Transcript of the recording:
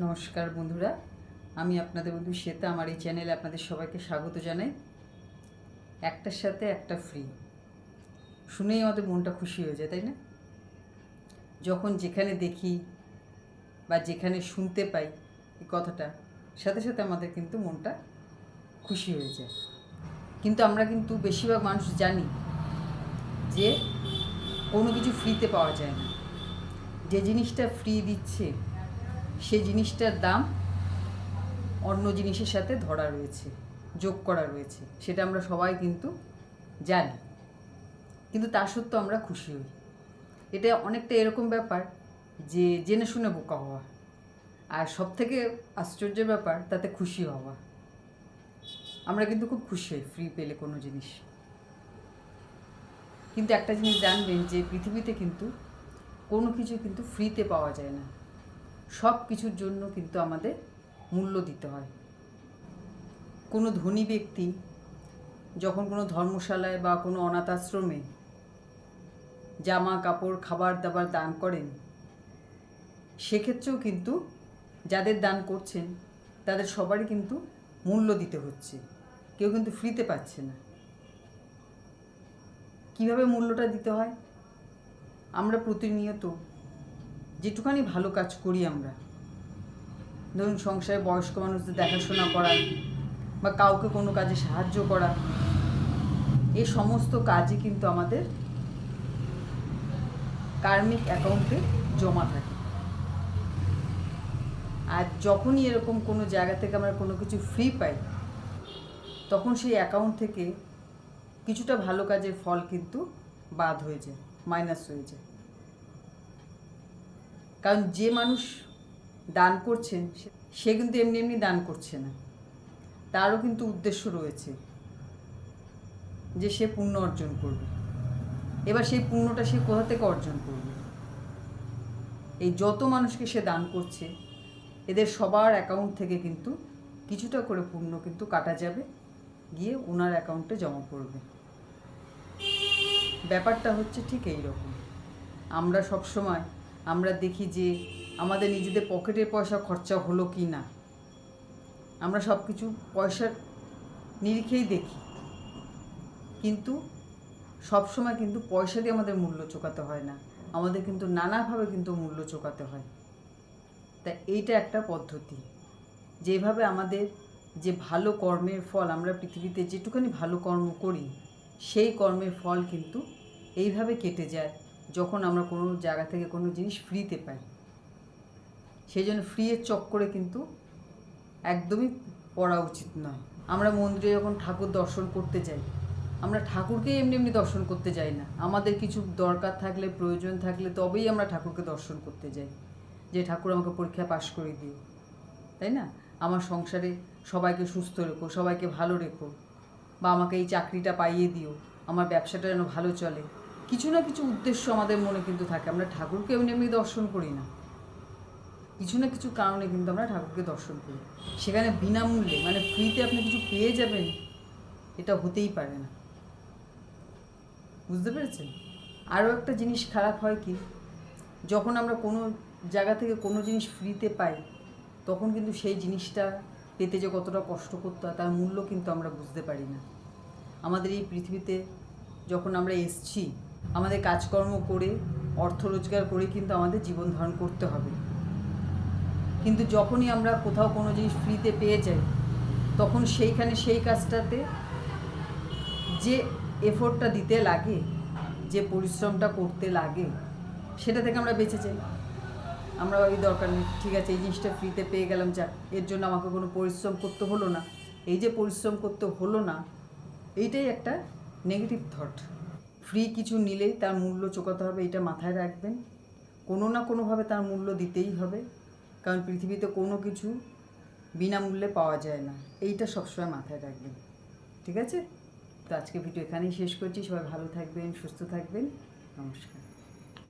নমস্কার বন্ধুরা। আমি আপনাদের বন্ধু শ্বেতা। আমার এই চ্যানেলে আপনাদের সবাইকে স্বাগত জানাই। একটার সাথে একটা ফ্রি শুনেই আমাদের মনটা খুশি হয়ে যায়, তাই না? যখন যেখানে দেখি বা যেখানে শুনতে পাই এই কথাটা, সাথে সাথে আমাদের কিন্তু মনটা খুশি হয়ে যায়। কিন্তু আমরা কিন্তু বেশিরভাগ মানুষ জানি যে কোনো কিছু ফ্রিতে পাওয়া যায় না। যে জিনিসটা ফ্রি দিচ্ছে সে জিনিসটার দাম অন্য জিনিসের সাথে ধরা রয়েছে, যোগ করা রয়েছে, সেটা আমরা সবাই কিন্তু জানি। কিন্তু তা সত্ত্বেও আমরা খুশি হই। এটা অনেকটা এরকম ব্যাপার যে জেনে শুনে বোকা হওয়া। আর সব থেকে আশ্চর্যের ব্যাপার, তাতে খুশি হওয়া। আমরা কিন্তু খুব খুশি হই ফ্রি পেলে কোনো জিনিস। কিন্তু একটা জিনিস জানবেন যে পৃথিবীতে কিন্তু কোনো কিছু কিন্তু ফ্রিতে পাওয়া যায় না। সব কিছুর জন্য কিন্তু আমাদের মূল্য দিতে হয়। কোনো ধনী ব্যক্তি যখন কোনো ধর্মশালায় বা কোনো অনাথ আশ্রমে জামা, কাপড়, খাবার দাবার দান করেন, সেক্ষেত্রেও কিন্তু যাদের দান করছেন, তাদের সবারই কিন্তু মূল্য দিতে হচ্ছে। কেউ কিন্তু ফ্রিতে পাচ্ছে না। কীভাবে মূল্যটা দিতে হয়? আমরা প্রতিনিয়ত যেটুখানি ভালো কাজ করি আমরা। ধরুন সংসারে বয়স্ক মানুষদের দেখাশোনা করা বা কাউকে কোনো কাজে সাহায্য করা এই সমস্ত কাজই কিন্তু আমাদের কার্মিক অ্যাকাউন্টে জমা থাকে। আর যখনই এরকম কোনো জায়গা থেকে আমরা কোনো কিছু ফ্রি পাই, তখন সেই অ্যাকাউন্ট থেকে কিছুটা ভালো কাজের ফল কিন্তু বাদ হয়ে যায় মাইনাস হয়ে যায়। কারণ যে মানুষ দান করছেন, সে- কিন্তু এমনি এমনি দান করছে না। তারও কিন্তু উদ্দেশ্য রয়েছে যে সে পুণ্য অর্জন করবে। এবার সেই পুণ্যটা সে কোথা থেকে অর্জন করবে? এই যত মানুষকে সে দান করছে, এদের সবার অ্যাকাউন্ট থেকে কিন্তু কিছুটা করে পুণ্য কিন্তু কাটা যাবে, গিয়ে ওনার অ্যাকাউন্টে জমা পড়বে। ব্যাপারটা হচ্ছে ঠিক এই রকম আমরা সব সময় আমরা দেখি যে আমাদের নিজেদের পকেটের পয়সা খরচা হলো কি না। আমরা সব কিছু পয়সার নিরিখেই দেখি। কিন্তু সব সময় কিন্তু পয়সা দিয়ে আমাদের মূল্য চোকাতে হয় না। আমাদের কিন্তু নানাভাবে কিন্তু মূল্য চোকাতে হয়। তা এইটা একটা পদ্ধতি। যেভাবে আমাদের যে ভালো কর্মের ফল আমরা পৃথিবীতে যেটুখানি ভালো কর্ম করি, সেই কর্মের ফল কিন্তু এইভাবে কেটে যায়। যখন আমরা কোনো জায়গা থেকে কোনো জিনিস ফ্রিতে পাই। সেই জন্য ফ্রিয়ের চক্করে কিন্তু একদমই পড়া উচিত নয়। আমরা মন্দিরে যখন ঠাকুর দর্শন করতে যাই, আমরা ঠাকুরকে এমনি এমনি দর্শন করতে যাই না। আমাদের কিছু দরকার থাকলে, প্রয়োজন থাকলে তবেই আমরা ঠাকুরকে দর্শন করতে যাই। যে ঠাকুর আমাকে পরীক্ষা পাশ করে দিও। তাই না? আমার সংসারে সবাইকে সুস্থ রেখো, সবাইকে ভালো রেখো। বা আমাকে এই চাকরিটা পাইয়ে দিও। আমার ব্যবসাটা যেন ভালো চলে। কিছু না কিছু উদ্দেশ্য আমাদের মনে কিন্তু থাকে। আমরা ঠাকুরকে এমনি এমনি দর্শন করি না। কিছু না কিছু কারণে কিন্তু আমরা ঠাকুরকে দর্শন করি। সেখানে বিনামূল্যে মানে ফ্রিতে আপনি কিছু পেয়ে যাবেন, এটা হতেই পারে না। বুঝতে পেরেছেন? আরও একটা জিনিস খারাপ হয় কি, যখন আমরা কোনো জায়গা থেকে কোনো জিনিস ফ্রিতে পাই, তখন কিন্তু সেই জিনিসটা পেতে যে কতটা কষ্ট করতে হয়, তার মূল্য কিন্তু আমরা বুঝতে পারি না। আমাদের এই পৃথিবীতে যখন আমরা এসছি আমাদের কাজকর্ম করে, অর্থ রোজগার করে কিন্তু আমাদের জীবন ধারণ করতে হবে। কিন্তু যখনই আমরা কোথাও কোনো জিনিস ফ্রিতে পেয়ে যাই, তখন সেইখানে সেই কাজটাতে যে এফোর্টটা দিতে লাগে, যে পরিশ্রমটা করতে লাগে, সেটা থেকে আমরা বেঁচে যাই। আমরা ওই দরকার নেই, ঠিক আছে, এই জিনিসটা ফ্রিতে পেয়ে গেলাম, যাক, এর জন্য আমাকে কোনো পরিশ্রম করতে হলো না। এই যে পরিশ্রম করতে হলো না, এইটাই একটা নেগেটিভ থট ফ্রি কিছু নিলেই তার মূল্য চোকাতে হবে, এটা মাথায় রাখবেন। কোনো না কোনোভাবে তার মূল্য দিতেই হবে, কারণ পৃথিবীতে কোনো কিছু বিনামূল্যে পাওয়া যায় না। এইটা সবসময় মাথায় রাখবেন, ঠিক আছে? তো আজকে ভিডিও এখানেই শেষ করছি, সবাই ভালো থাকবেন, সুস্থ থাকবেন, নমস্কার।